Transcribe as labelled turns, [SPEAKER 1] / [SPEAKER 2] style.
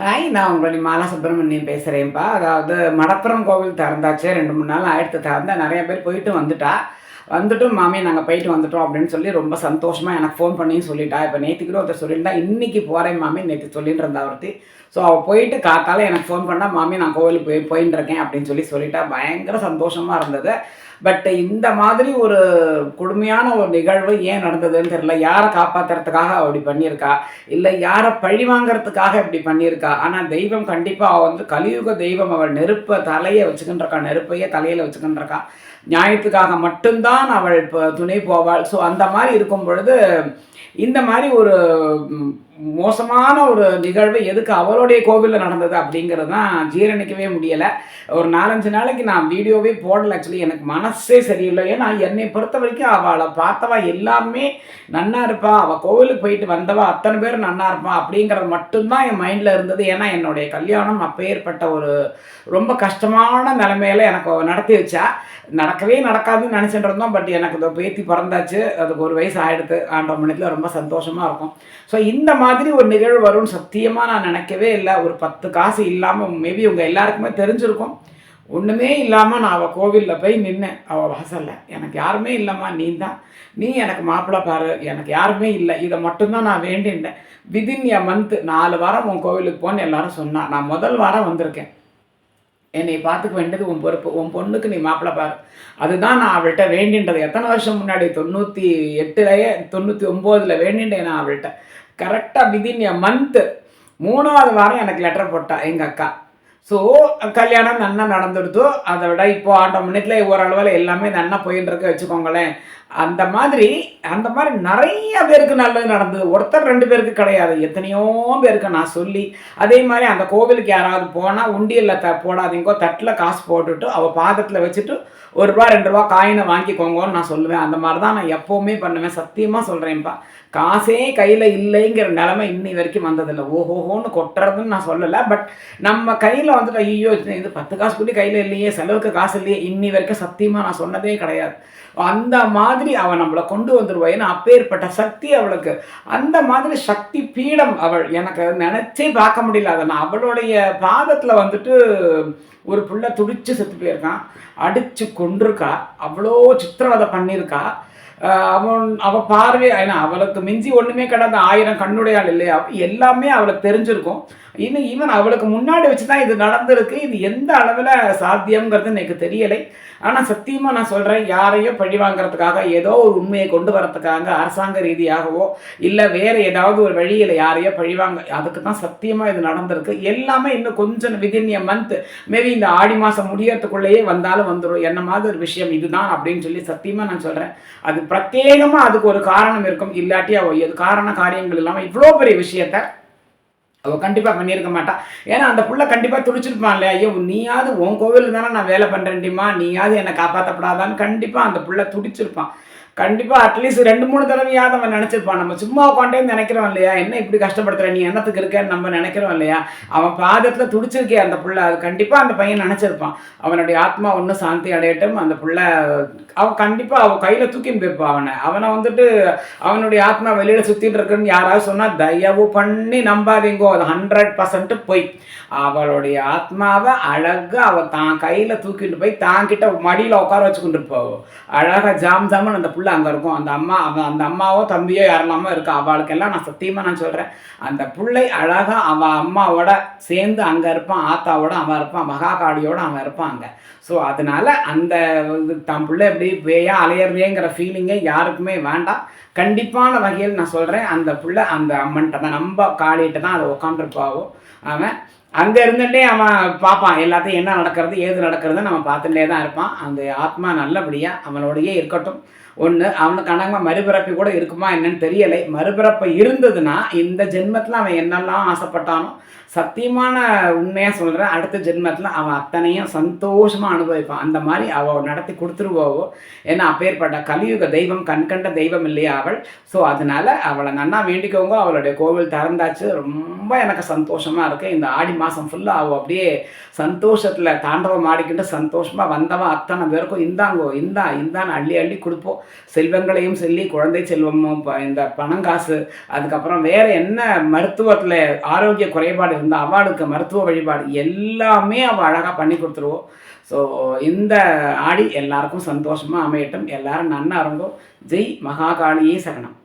[SPEAKER 1] Hi நான் உங்களுடைய மாலா சுப்பிரமணியம் பேசுகிறேன்ப்பா அதாவது மடப்புறம் கோவில் திறந்தாச்சு. ரெண்டு மூணு நாள் ஆயிடுத்து திறந்தா நிறைய பேர் போயிட்டு வந்துட்டா. வந்துட்டும் மாமி நாங்கள் போயிட்டு வந்துட்டோம் அப்படின்னு சொல்லி ரொம்ப சந்தோஷமாக எனக்கு ஃபோன் பண்ணி சொல்லிட்டா. இப்போ நேற்று கூட ஒருத்தர் சொல்லியிருந்தா இன்னைக்கு போகிறேன் மாமி நேற்று சொல்லிட்டு இருந்தா ஒருத்தி. ஸோ அவள் போயிட்டு காத்தால எனக்கு ஃபோன் பண்ணால் மாமி நான் கோவிலுக்கு போய் போயின்னு இருக்கேன் அப்படின்னு சொல்லி சொல்லிட்டா. பயங்கர சந்தோஷமாக இருந்தது. பட் இந்த மாதிரி ஒரு கொடுமையான ஒரு நிகழ்வு ஏன் நடந்ததுன்னு தெரியல. யாரை காப்பாத்துறதுக்காக அப்படி பண்ணியிருக்கா? இல்லை யாரை பழி வாங்குறதுக்காக இப்படி பண்ணியிருக்கா? ஆனால் தெய்வம் கண்டிப்பாக அவள் வந்து கலியுக தெய்வம். அவள் நெருப்பை தலையை வச்சுக்கின்றக்கா நெருப்பையே தலையில் வச்சுக்கின்றக்கா நியாயத்துக்காக மட்டும்தான் அவள் இப்போ துணை போவாள். ஸோ அந்த மாதிரி இருக்கும் பொழுது இந்த மாதிரி ஒரு மோசமான ஒரு நிகழ்வு எதுக்கு அவளுடைய கோவிலில் நடந்தது அப்படிங்கிறது தான் ஜீரணிக்கவே முடியலை. ஒரு நாலஞ்சு நாளைக்கு நான் வீடியோவே போடல. ஆக்சுவலி எனக்கு மனசே சரியில்லை. ஏன்னா என்னை பொறுத்த வரைக்கும் அவளை பார்த்தவா எல்லாமே நன்னா இருப்பா. அவள் கோவிலுக்கு போயிட்டு வந்தவா. அத்தனை பேர் நன்னா இருப்பா அப்படிங்கிறது மட்டும்தான் என் மைண்டில் இருந்தது. ஏன்னா என்னுடைய கல்யாணம் அப்பேற்பட்ட ஒரு ரொம்ப கஷ்டமான நிலைமையில எனக்கு நடத்தி வச்சா. நடக்கவே நடக்காதுன்னு நினச்சிட்டு இருந்தோம். பட் எனக்கு இந்த பேத்தி பிறந்தாச்சு. அதுக்கு ஒரு வயசு ஆகிடுது ஆண்டரை மணித்தில் ரொம்ப சந்தோஷமாக இருக்கும். ஸோ இந்த மாதிரி மாதிரி ஒரு நிகழ்வு வரும்னு சத்தியமாக நான் நினைக்கவே இல்லை. ஒரு பத்து காசு இல்லாமல் மேபி உங்கள் எல்லாருக்குமே தெரிஞ்சிருக்கும். ஒன்றுமே இல்லாமல் நான் அவள் கோவிலில் போய் நின்னேன். அவள் வாசலில். எனக்கு யாருமே இல்லைம்மா நீ தான் நீ எனக்கு மாப்பிள்ளை பாரு. எனக்கு யாருமே இல்லை. இதை மட்டும்தான் நான் வேண்டினேன். விதின் எ மந்த் நாலு வாரம் உன் கோவிலுக்கு போன்னு எல்லாரும் சொன்னா. நான் முதல் வாரம் வந்திருக்கேன். என்னை பார்த்துக்க வேண்டியது உன் பொறுப்பு. உன் பொண்ணுக்கு நீ மாப்பிள்ளை பாரு. அதுதான் நான் அவள்கிட்ட வேண்டின்றது எத்தனை வருஷம் முன்னாடி? தொண்ணூற்றி எட்டுலேயே தொண்ணூற்றி ஒம்போதில் வேண்டின்றேன் நான் அவள்கிட்ட. கரெக்டாக விதின் எ மந்த்து மூணாவது வாரம் எனக்கு லெட்டர் போட்டா எங்கள் அக்கா. ஸோ கல்யாணம் நன்னா நடந்துடுதோ. அதை விட இப்போ ஆட்டோமேட்டிக்கில் ஓரளவில் எல்லாமே நன்னா போயின்னு இருக்க வச்சுக்கோங்களேன். அந்த மாதிரி அந்த மாதிரி நிறைய பேருக்கு நல்லது நடந்தது. ஒருத்தர் ரெண்டு பேருக்கு கிடையாது. எத்தனையோ பேருக்கு நான் சொல்லி அதே மாதிரி அந்த கோவிலுக்கு யாராவது போனால் உண்டியலில் த போடாதீங்கோ தட்டில் காசு போட்டுட்டு அவள் பாதத்தில் வச்சுட்டு ஒரு ரூபா ரெண்டு ரூபா காயினை வாங்கிக்கோங்கன்னு நான் சொல்லுவேன். அந்த மாதிரி தான் நான் எப்போவுமே பண்ணுவேன். சத்தியமாக சொல்கிறேன்ப்பா காசே கையில் இல்லைங்கிற நிலமை இன்னி வரைக்கும் வந்ததில்லை. ஓஹோஹோன்னு கொட்டுறதுன்னு நான் சொல்லலை. பட் நம்ம கையில் வந்துட்டு ஐயோ இது பத்து காசு கூட கையில் இல்லையே செலவுக்கு காசு இல்லையே இன்னி வரைக்கும் சத்தியமாக நான் சொன்னதே கிடையாது. அந்த மாதிரி அவள் நம்மளை கொண்டு வந்துடுவா ஏன்னா அப்பேற்பட்ட சக்தி அவளுக்கு. அந்த மாதிரி சக்தி பீடம் அவள். எனக்கு நினச்சே பார்க்க முடியல. அதை நான் அவளுடைய பாதத்தில் வந்துட்டு ஒரு புள்ள துடிச்சு செத்து போயிருக்கான் அடித்து கொண்டிருக்கா அவ்வளோ சித்திரவதை பண்ணியிருக்கா அவன் அவள் பார்வை ஏன்னா அவளுக்கு மிஞ்சி ஒன்றுமே கிடையாது ஆயிரம் கண்ணுடையாள் இல்லையா? எல்லாமே அவளுக்கு தெரிஞ்சிருக்கும். இன்னும் ஈவன் அவளுக்கு முன்னாடி வச்சு தான் இது நடந்திருக்கு. இது எந்த அளவில் சாத்தியம்ங்கிறது எனக்கு தெரியலை. ஆனால் சத்தியமாக நான் சொல்கிறேன் யாரையும் பழி வாங்குறதுக்காக ஏதோ ஒரு உண்மையை கொண்டு வரத்துக்காக அரசாங்க ரீதியாகவோ இல்லை வேறு ஏதாவது ஒரு வழியில் யாரையோ பழிவாங்க அதுக்கு தான் சத்தியமாக இது நடந்திருக்கு. எல்லாமே இன்னும் கொஞ்சம் விதின் எ மந்த் மேபி இந்த ஆடி மாதம் முடியறதுக்குள்ளேயே வந்தாலும் வந்துடும் என்ன மாதிரி ஒரு விஷயம் இதுதான் அப்படின்னு சொல்லி சத்தியமாக நான் சொல்கிறேன் அது பிரத்யேகமாக அதுக்கு ஒரு காரணம் இருக்கும் இல்லாட்டி அவ எது காரண காரியங்கள் இல்லாமல் இவ்வளோ பெரிய விஷயத்த அவள் கண்டிப்பாக பண்ணியிருக்க மாட்டாள் ஏன்னா அந்த புள்ள கண்டிப்பாக துடிச்சிருப்பான் இல்லையா? ஐயோ நீயாவது உன் கோவில் தானே நான் வேலை பண்ணுறேன்டிமா நீயாவது என்னை காப்பாற்றப்படாதான்னு கண்டிப்பாக அந்த புள்ள துடிச்சிருப்பான் கண்டிப்பாக அட்லீஸ்ட் ரெண்டு மூணு தடவையாவது அவன் நினச்சிருப்பான். நம்ம சும்மா உட்காண்டே நினைக்கிறோம் இல்லையா? என்ன இப்படி கஷ்டப்படுத்துற? நீ என்னத்துக்கு இருக்கேன்னு நம்ம நினைக்கிறோம் இல்லையா? அவன் பாதத்தில் துடிச்சிருக்கே அந்த புள்ள. அது கண்டிப்பாக அந்த பையன் நினச்சிருப்பான். அவனுடைய ஆத்மா ஒன்றும் சாந்தி அடையட்டும். அந்த புள்ள அவன் கண்டிப்பாக அவன் கையில் தூக்கின்னு போய்ப்பான் அவனை. அவனை வந்துட்டு அவனுடைய ஆத்மா வெளியில் சுற்றிட்டு இருக்குன்னு யாராவது சொன்னால் தயவு பண்ணி நம்பாதீங்கோ. அது ஹண்ட்ரட் பர்சன்ட் போய். அவளுடைய ஆத்மாவை அழகாக அவள் தான் கையில் தூக்கிட்டு போய் தான் கிட்ட மடியில் உட்கார வச்சுக்கிட்டு போவோம் அழகாக ஜாம் ஜாமன் அந்த புள்ள அங்கே இருக்கும். அந்த அம்மா அவன் அந்த அம்மாவோ தம்பியோ யாரெல்லாமோ இருக்கா. அவளுக்கெல்லாம் நான் சத்தியமாக நான் சொல்கிறேன் அந்த பிள்ளை அழகாக அவன் அம்மாவோட சேர்ந்து அங்கே இருப்பான். ஆத்தாவோட அவன் இருப்பான். மகாகாளியோட அவன் இருப்பான் அங்கே. ஸோ அதனால அந்த இது தன் பிள்ளை எப்படி வேயா அலையிறதேங்கிற ஃபீலிங்கே யாருக்குமே வேண்டாம். கண்டிப்பான வகையில் நான் சொல்கிறேன் அந்த புள்ள அந்த அம்மன்கிட்ட தான் நம்ம காளிகிட்ட தான் அதை உட்காந்துருப்பாவோ அவன் அங்கே இருந்துகிட்டே அவன் பார்ப்பான். எல்லாத்தையும் என்ன நடக்கிறது ஏது நடக்கிறது நம்ம பார்த்துட்டே தான் இருப்பான். அந்த ஆத்மா நல்லபடியாக அவனோடையே இருக்கட்டும். ஒன்று அவனுக்கு அணங்க மறுபிறப்பு கூட இருக்குமா என்னன்னு தெரியலை. மறுபிறப்பு இருந்ததுன்னா இந்த ஜென்மத்தில் அவன் என்னெல்லாம் ஆசைப்பட்டானோ சத்தியமான உண்மையாக சொல்கிறேன் அடுத்த ஜென்மத்தில் அவன் அத்தனையும் சந்தோஷமாக அனுபவிப்பான். அந்த மாதிரி அவள் நடத்தி கொடுத்துருவாவோ ஏன்னா அப்பேற்பட்ட கலியுக தெய்வம் கண்கண்ட தெய்வம் இல்லையா? இருப்பார்கள் ஸோ அதனால அவளை நன்னா வேண்டிக்கவங்க அவளுடைய கோவில் திறந்தாச்சு. ரொம்ப எனக்கு சந்தோஷமாக இருக்குது இந்த ஆடி மாதம் ஃபுல்லாக அவள் அப்படியே சந்தோஷத்தில் தாண்டவம் ஆடிக்கிட்டு சந்தோஷமாக வந்தவன் அத்தனை பேருக்கும் இந்தாங்கோ இந்தா இந்தான்னு அள்ளி அள்ளி கொடுப்போம். செல்வங்களையும் சொல்லி குழந்தை செல்வமும் ப- இந்த பணங்காசு அதுக்கப்புறம் வேறு என்ன மருத்துவத்தில் ஆரோக்கிய குறைபாடு இருந்தால் அவளுக்கு மருத்துவ வழிபாடு எல்லாமே அவள் அழகாக பண்ணி கொடுத்துருவோம். ஸோ இந்த ஆடி எல்லாருக்கும் சந்தோஷமாக அமையட்டும். எல்லாரும் நன்னா இருந்தோம் ஜெய் மகாகாளியே சரணம்.